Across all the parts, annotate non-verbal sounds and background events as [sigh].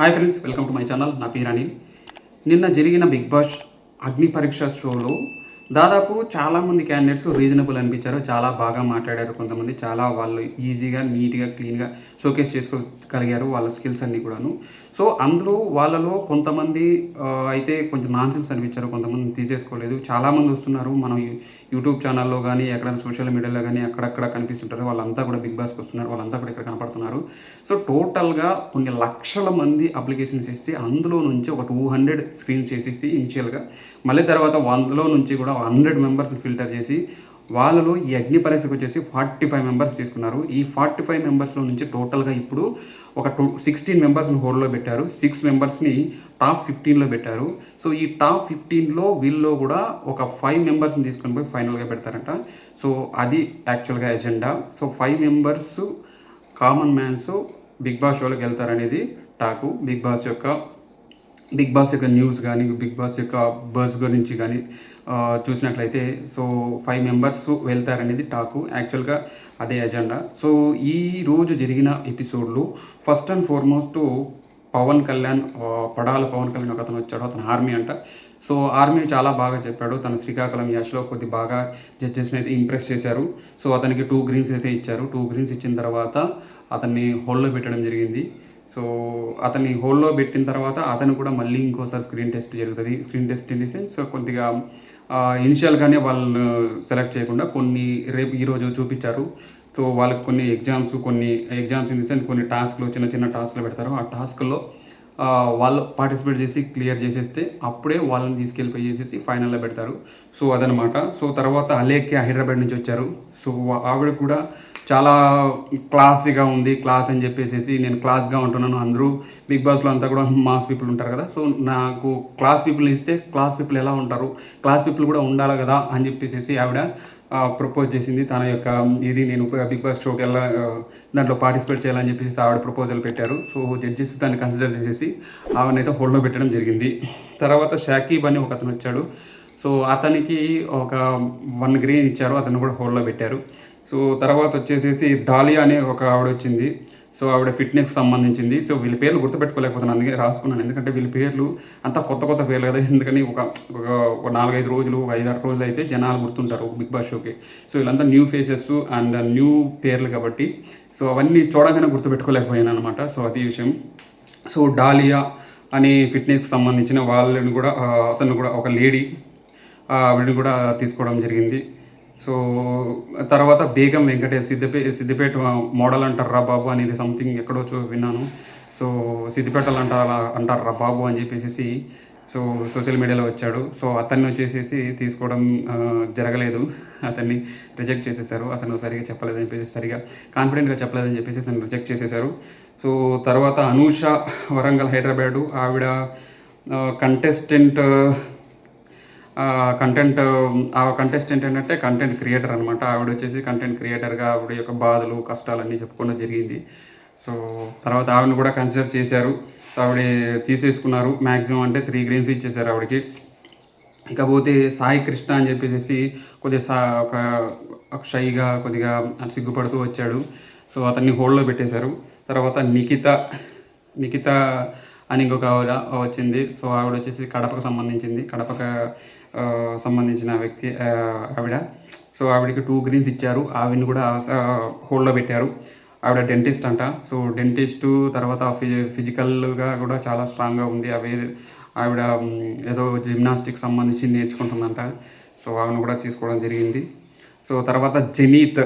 Hi friends welcome to my channel. నా పేరు అనిల్. నిన్న జరిగిన బిగ్ బాస్ అగ్ని పరీక్ష షోలో దాదాపు చాలామంది క్యాండిడేట్స్ రీజనబుల్ అనిపించారు. చాలా బాగా మాట్లాడారు కొంతమంది. చాలా వాళ్ళు ఈజీగా నీట్గా క్లీన్గా షోకేస్ చేసుకోగలిగారు వాళ్ళ స్కిల్స్ అన్నీ కూడాను. సో అందులో వాళ్ళలో కొంతమంది అయితే కొంచెం నాన్సెన్స్ అనిపించారు కొంతమంది తీసేసుకోలేదు. చాలామంది వస్తున్నారు మనం యూట్యూబ్ ఛానల్లో కానీ ఎక్కడ సోషల్ మీడియాలో కానీ అక్కడక్కడ కనిపిస్తుంటారు. వాళ్ళంతా కూడా బిగ్ బాస్కి వస్తున్నారు వాళ్ళంతా కూడా ఇక్కడ కనపడుతున్నారు. సో టోటల్గా కొన్ని లక్షల మంది అప్లికేషన్స్ ఇస్తే అందులో నుంచి ఒక టూ హండ్రెడ్ స్క్రీన్స్ చేసేసి ఇనిషియల్గా మళ్ళీ తర్వాత వందలో నుంచి కూడా హండ్రెడ్ మెంబర్స్ ఫిల్టర్ చేసి వాళ్ళలో ఈ అగ్ని పరీక్షకు వచ్చేసి ఫార్టీ ఫైవ్ మెంబర్స్ తీసుకున్నారు. ఈ ఫార్టీ ఫైవ్ మెంబర్స్లో నుంచి టోటల్గా ఇప్పుడు ఒక టూ సిక్స్టీన్ మెంబర్స్ని హోల్డ్లో పెట్టారు. సిక్స్ మెంబర్స్ని టాప్ ఫిఫ్టీన్లో పెట్టారు. సో ఈ టాప్ ఫిఫ్టీన్లో వీళ్ళలో కూడా ఒక ఫైవ్ మెంబర్స్ని తీసుకొని పోయి ఫైనల్గా పెడతారంట. సో అది యాక్చువల్గా agenda so five members common mans big boss షోలోకి వెళ్తారనేది టాకు బిగ్ బాస్ యొక్క బిగ్ బాస్ యొక్క న్యూస్ కానీ బిగ్ బాస్ యొక్క బర్స్ గురించి కానీ చూసినట్లయితే సో ఫైవ్ మెంబర్స్ వెళ్తారనేది టాకు. యాక్చువల్గా అదే ఎజెండా సో ఈ రోజు జరిగిన ఎపిసోడ్లో first and foremost Pawan Kalyan Padala Pawan Kalyan ఒక అతను వచ్చాడు. అతను ఆర్మీ అంట. సో ఆర్మీ చాలా బాగా చెప్పాడు. తన శ్రీకాకుళం యాష్లో కొద్ది బాగా జడ్జెస్ని అయితే ఇంప్రెస్ చేశారు. సో అతనికి టూ గ్రీన్స్ అయితే ఇచ్చారు. టూ గ్రీన్స్ ఇచ్చిన తర్వాత అతన్ని హోల్డ్లో పెట్టడం జరిగింది. సో అతన్ని హోల్లో పెట్టిన తర్వాత అతను కూడా మళ్ళీ ఇంకోసారి స్క్రీన్ టెస్ట్ జరుగుతుంది. Screen test in the sense కొద్దిగా ఇనిషియల్గానే వాళ్ళని సెలెక్ట్ చేయకుండా కొన్ని రేపు ఈరోజు చూపించారు. సో వాళ్ళకి కొన్ని ఎగ్జామ్స్ కొన్ని ఎగ్జామ్స్ ఇన్ ది సెన్స్ కొన్ని టాస్క్లు చిన్న చిన్న టాస్క్లు పెడతారు. ఆ టాస్క్లో వాళ్ళు పార్టిసిపేట్ చేసి క్లియర్ చేసేస్తే అప్పుడే వాళ్ళని తీసుకెళ్ళిపోయి చేసేసి ఫైనల్లో పెడతారు. సో అదనమాట. సో తర్వాత అలేఖ్య హైదరాబాద్ నుంచి వచ్చారు. సో ఆవిడ కూడా చాలా క్లాసీగా ఉంది క్లాస్ అని చెప్పేసి నేను క్లాస్గా ఉంటున్నాను అందరూ. బిగ్ బాస్లో అంతా కూడా మాస్ పీపుల్ ఉంటారు కదా. సో నాకు క్లాస్ పీపుల్ ఇస్తే క్లాస్ పీపుల్ ఎలా ఉంటారు? క్లాస్ పీపుల్ కూడా ఉండాలి కదా అని చెప్పేసి ఆవిడ ప్రపోజ్ చేసింది. తన యొక్క ఇది నేను బిగ్ బాస్ షోకి వెళ్ళా దాంట్లో పార్టిసిపేట్ చేయాలని చెప్పేసి ఆవిడ ప్రపోజల్ పెట్టారు. సో జడ్జెస్ దాన్ని కన్సిడర్ చేసేసి ఆవిడనైతే హోల్డ్లో పెట్టడం జరిగింది. తర్వాత షాకీబ్ అని ఒక అతను వచ్చాడు. సో అతనికి ఒక వన్ గ్రీన్ ఇచ్చారు. అతను కూడా హోల్డ్లో పెట్టారు. సో తర్వాత వచ్చేసేసి డాలియా అనే ఒక ఆవిడ వచ్చింది. సో ఆవిడ ఫిట్నెస్కి సంబంధించింది. సో వీళ్ళ పేర్లు గుర్తుపెట్టుకోలేకపోతున్నాను అందుకే రాసుకున్నాను. ఎందుకంటే వీళ్ళ పేర్లు అంతా కొత్త కొత్త పేర్లు కదా. ఎందుకని ఒక ఒక నాలుగైదు రోజులు ఒక ఐదారు రోజులు అయితే జనాలు గుర్తుంటారు బిగ్ బాస్ షోకి. సో వీళ్ళంతా న్యూ ఫేసెస్ అండ్ న్యూ పేర్లు కాబట్టి. సో అవన్నీ చూడగానే గుర్తుపెట్టుకోలేకపోయాను అనమాట సో అది విషయం. సో డాలియా అనే ఫిట్నెస్కి సంబంధించిన వాళ్ళని కూడా అతను కూడా ఒక లేడీ ఆవిడని కూడా తీసుకోవడం జరిగింది. సో తర్వాత బేగం వెంకటేష్ సిద్దిపే సిద్దిపేట మోడల్ అంటారు రా బాబు అనేది సంథింగ్ ఎక్కడో చూ విన్నాను. సో సిద్దిపేటలు అంటారా అంటారు రా బాబు అని చెప్పేసి సో సోషల్ మీడియాలో వచ్చాడు. సో అతన్ని వచ్చేసేసి తీసుకోవడం జరగలేదు. అతన్ని రిజెక్ట్ చేసేసారు. అతను సరిగా చెప్పలేదని చెప్పేసి సరిగా కాన్ఫిడెంట్గా చెప్పలేదని చెప్పేసి అతను రిజెక్ట్ చేసేసారు. సో తర్వాత అనూష వరంగల్ హైదరాబాదు ఆవిడ కంటెస్టెంట్ కంటెంట్ ఆ కంటెస్టెంట్ ఏంటంటే కంటెంట్ క్రియేటర్ అనమాట ఆవిడ వచ్చేసి కంటెంట్ క్రియేటర్గా ఆవిడ యొక్క బాధలు కష్టాలు అన్నీ చెప్పుకోవడం జరిగింది. సో తర్వాత ఆవిడని కూడా కన్సిడర్ చేశారు. ఆవిడ తీసేసుకున్నారు. మ్యాక్సిమం అంటే త్రీ గ్రీన్స్ ఇచ్చేసారు ఆవిడకి. ఇకపోతే సాయి కృష్ణ అని చెప్పేసి కొద్దిగా సా ఒక ఒక షైగా కొద్దిగా సిగ్గుపడుతూ వచ్చాడు. సో అతన్ని హోల్డ్లో పెట్టేశారు. తర్వాత నిఖిత నిఖిత అని ఇంకొక ఆవిడ వచ్చింది. సో ఆవిడ వచ్చేసి కడపకు సంబంధించింది. కడపకు సంబంధించిన వ్యక్తి ఆవిడ. సో ఆవిడకి టూ గ్రీన్స్ ఇచ్చారు. ఆవిడని కూడా హోల్డ్లో పెట్టారు. ఆవిడ డెంటిస్ట్ అంట. సో డెంటిస్ట్ తర్వాత ఫిజి ఫిజికల్గా కూడా చాలా స్ట్రాంగ్గా ఉంది. అవి ఆవిడ ఏదో జిమ్నాస్టిక్ సంబంధించి నేర్చుకుంటుందంట. సో ఆవిడని కూడా తీసుకోవడం జరిగింది. సో తర్వాత జనీత్.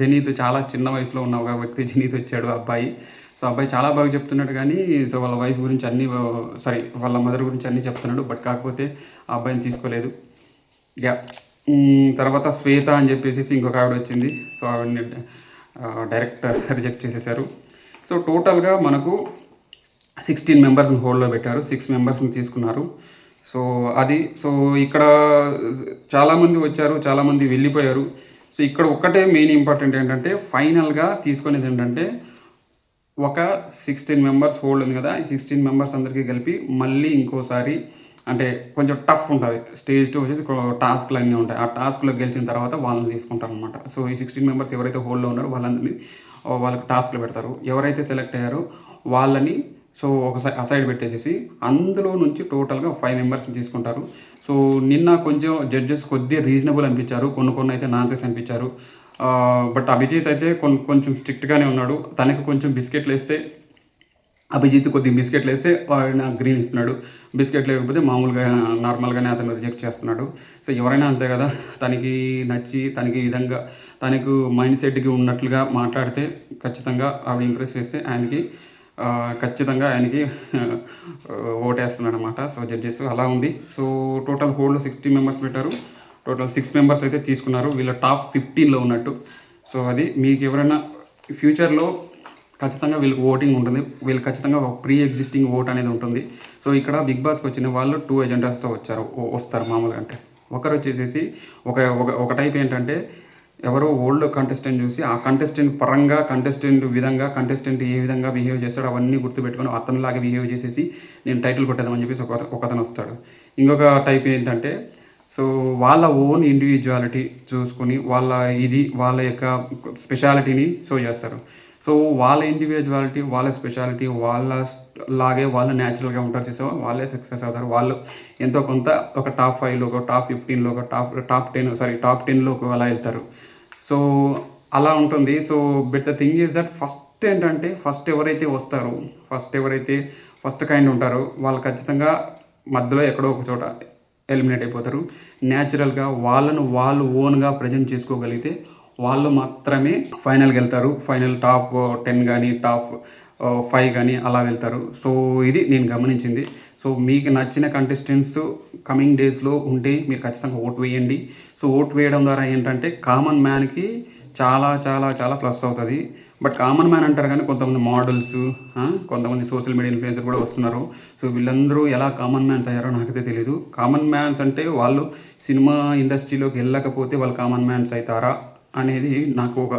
జనీత్ చాలా చిన్న వయసులో ఉన్న ఒక వ్యక్తి జనీత్ వచ్చాడు అబ్బాయి. సో అబ్బాయి చాలా బాగా చెప్తున్నాడు కానీ సో వాళ్ళ వైఫ్ గురించి అన్ని సారీ వాళ్ళ మదర్ గురించి అన్నీ చెప్తున్నాడు. బట్ కాకపోతే ఆ అబ్బాయిని తీసుకోలేదు. యా. తర్వాత శ్వేత అని చెప్పేసి ఇంకొక ఆవిడ వచ్చింది. సో ఆవిడని డైరెక్ట్ రిజెక్ట్ చేసేసారు. సో టోటల్గా మనకు సిక్స్టీన్ మెంబర్స్ని హోల్డ్లో పెట్టారు. సిక్స్ మెంబర్స్ని తీసుకున్నారు. సో అది సో ఇక్కడ చాలామంది వచ్చారు చాలామంది వెళ్ళిపోయారు. సో ఇక్కడ ఒక్కటే మెయిన్ ఇంపార్టెంట్ ఏంటంటే ఫైనల్గా తీసుకునేది ఏంటంటే ఒక సిక్స్టీన్ మెంబర్స్ హోల్డ్ ఉంది కదా ఈ సిక్స్టీన్ మెంబర్స్ అందరికీ కలిపి మళ్ళీ ఇంకోసారి అంటే కొంచెం టఫ్ ఉంటుంది. స్టేజ్ టూ వచ్చేసి టాస్క్లు అన్నీ ఉంటాయి. ఆ టాస్క్లో గెలిచిన తర్వాత వాళ్ళని తీసుకుంటారు అనమాట సో ఈ సిక్స్టీన్ మెంబర్స్ ఎవరైతే హోల్డ్లో ఉన్నారో వాళ్ళందరినీ వాళ్ళకి టాస్క్లు పెడతారు. ఎవరైతే సెలెక్ట్ అయ్యారో వాళ్ళని సో ఒక సై పెట్టేసేసి అందులో నుంచి టోటల్గా ఫైవ్ మెంబర్స్ని తీసుకుంటారు. సో నిన్న కొంచెం జడ్జెస్ కొద్దిగా రీజనబుల్ అనిపించారు. కొన్ని కొన్ని అయితే నాన్సెస్ అనిపించారు. బట్ అభిజిత్ అయితే కొన్ని కొంచెం స్ట్రిక్ట్గానే ఉన్నాడు. తనకి కొంచెం బిస్కెట్లు వేస్తే అభిజిత్ కొద్దిగా బిస్కెట్లు వేస్తే ఆయన గ్రీన్ ఇస్తున్నాడు. బిస్కెట్ లేకపోతే మామూలుగా నార్మల్గానే అతను రిజెక్ట్ చేస్తున్నాడు. సో ఎవరైనా అంతే కదా తనకి నచ్చి తనకి విధంగా తనకు మైండ్ సెట్కి ఉన్నట్లుగా మాట్లాడితే ఖచ్చితంగా ఆవిడ ఇంప్రెస్ చేస్తే ఆయనకి ఖచ్చితంగా ఆయనకి ఓటేస్తున్నాడు అనమాట సో జడ్జెస్ అలా ఉంది. సో టోటల్ హోల్డ్లో సిక్స్టీ మెంబర్స్ పెట్టారు. టోటల్ సిక్స్ మెంబర్స్ అయితే తీసుకున్నారు. వీళ్ళ టాప్ ఫిఫ్టీన్లో ఉన్నట్టు. సో అది మీకు ఎవరైనా ఫ్యూచర్లో ఖచ్చితంగా వీళ్ళకి ఓటింగ్ ఉంటుంది. వీళ్ళు ఖచ్చితంగా ఒక ప్రీ ఎగ్జిస్టింగ్ ఓట్ అనేది ఉంటుంది. సో ఇక్కడ బిగ్ బాస్కి వచ్చిన వాళ్ళు టూ ఎజెండాస్తో వచ్చారు. ఓ- వస్తారు మామూలుగా అంటే. ఒకరు వచ్చేసేసి ఒక ఒక టైప్ ఏంటంటే ఎవరో ఓల్డ్ కంటెస్టెంట్ చూసి ఆ కంటెస్టెంట్ పరంగా కంటెస్టెంట్ విధంగా కంటెస్టెంట్ ఏ విధంగా బిహేవ్ చేస్తాడో అవన్నీ గుర్తుపెట్టుకొని అతనిలాగా బిహేవ్ చేసేసి నేను టైటిల్ కొట్టేదామని చెప్పేసి ఒక ఒకతను వస్తాడు. ఇంకొక టైప్ ఏంటంటే సో వాళ్ళ ఓన్ ఇండివిజువాలిటీ చూసుకొని వాళ్ళ ఇది వాళ్ళ యొక్క స్పెషాలిటీని షో చేస్తారు. సో వాళ్ళ ఇండివిజువాలిటీ వాళ్ళ స్పెషాలిటీ వాళ్ళ లాగే వాళ్ళు న్యాచురల్గా ఉంటారు చేసే వాళ్ళే సక్సెస్ అవుతారు. వాళ్ళు ఎంతో కొంత ఒక టాప్ ఫైవ్లో ఒక టాప్ ఫిఫ్టీన్లో ఒక top top ten sorry top టెన్లోకి అలా వెళ్తారు. సో అలా ఉంటుంది. So but the thing is that first ఏంటంటే ఫస్ట్ ఎవరైతే వస్తారో ఫస్ట్ ఎవరైతే ఫస్ట్ కైండ్ ఉంటారో వాళ్ళు ఖచ్చితంగా మధ్యలో ఎక్కడో ఒక చోట ఎలిమినేట్ అయిపోతారు. న్యాచురల్గా వాళ్ళను వాళ్ళు ఓన్గా ప్రజెంట్ చేసుకోగలిగితే వాళ్ళు మాత్రమే ఫైనల్కి వెళ్తారు. ఫైనల్ టాప్ టెన్ కానీ టాప్ ఫైవ్ కానీ అలా వెళ్తారు. సో ఇది నేను గమనించింది. సో మీకు నచ్చిన కంటెస్టెంట్స్ కమింగ్ డేస్లో ఉంటే మీరు ఖచ్చితంగా ఓటు వేయండి. సో ఓటు వేయడం ద్వారా ఏంటంటే కామన్ మ్యాన్కి చాలా చాలా చాలా ప్లస్ అవుతుంది. బట్ కామన్ మ్యాన్ అంటారు కానీ కొంతమంది మోడల్స్ కొంతమంది సోషల్ మీడియా ఇన్ఫ్లుయెన్సర్ కూడా వస్తున్నారు. సో వీళ్ళందరూ ఎలా కామన్ మ్యాన్స్ అయ్యారో నాకైతే తెలియదు కామన్ మ్యాన్స్ అంటే వాళ్ళు సినిమా ఇండస్ట్రీలోకి వెళ్ళకపోతే వాళ్ళు కామన్ మ్యాన్స్ అవుతారా అనేది నాకు ఒక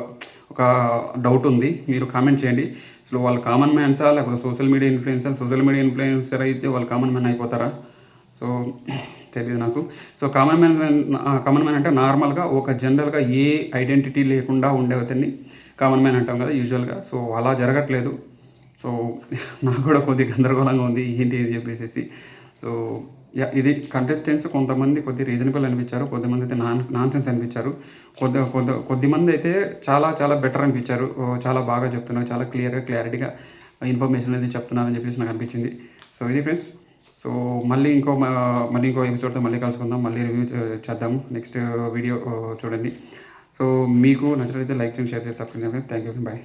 ఒక డౌట్ ఉంది. మీరు కామెంట్ చేయండి. సో వాళ్ళు కామన్ మ్యాన్సా లేకపోతే social media influencer social media influencer అయితే వాళ్ళు కామన్ మ్యాన్ అయిపోతారా? సో తెలియదు నాకు. So common man common man అంటే నార్మల్గా ఒక జనరల్గా ఏ ఐడెంటిటీ లేకుండా ఉండేవతన్ని కామన్ మ్యాన్ అంటాం కదా యూజువల్గా సో అలా జరగట్లేదు. సో [laughs] నాకు కూడా కొద్దిగా గందరగోళంగా ఉంది ఏంటి అని చెప్పేసి సో యా ఇది కంటెస్టెంట్స్ కొంతమంది కొద్ది రీజనబుల్ అనిపించారు కొద్దిమంది అయితే నాన్ నాన్ సెన్స్ అనిపించారు. కొద్ది కొద్ది కొద్దిమంది అయితే చాలా చాలా బెటర్ అనిపించారు. చాలా బాగా చెప్తున్నారు చాలా క్లియర్గా క్లారిటీగా ఇన్ఫర్మేషన్ అనేది చెప్తున్నారని చెప్పేసి నాకు అనిపించింది. సో ఇది ఫ్రెండ్స్ సో మళ్ళీ ఇంకో మ- మళ్ళీ ఇంకో ఎపిసోడ్తో మళ్ళీ కలుసుకుందాం. మళ్ళీ రివ్యూ చేద్దాము నెక్స్ట్ వీడియో చూడండి. సో మీకు నచ్చినట్లయితే లైక్ చేయండి షేర్ చేసి సబ్స్క్రైబ్ చేయండి. Thank you bye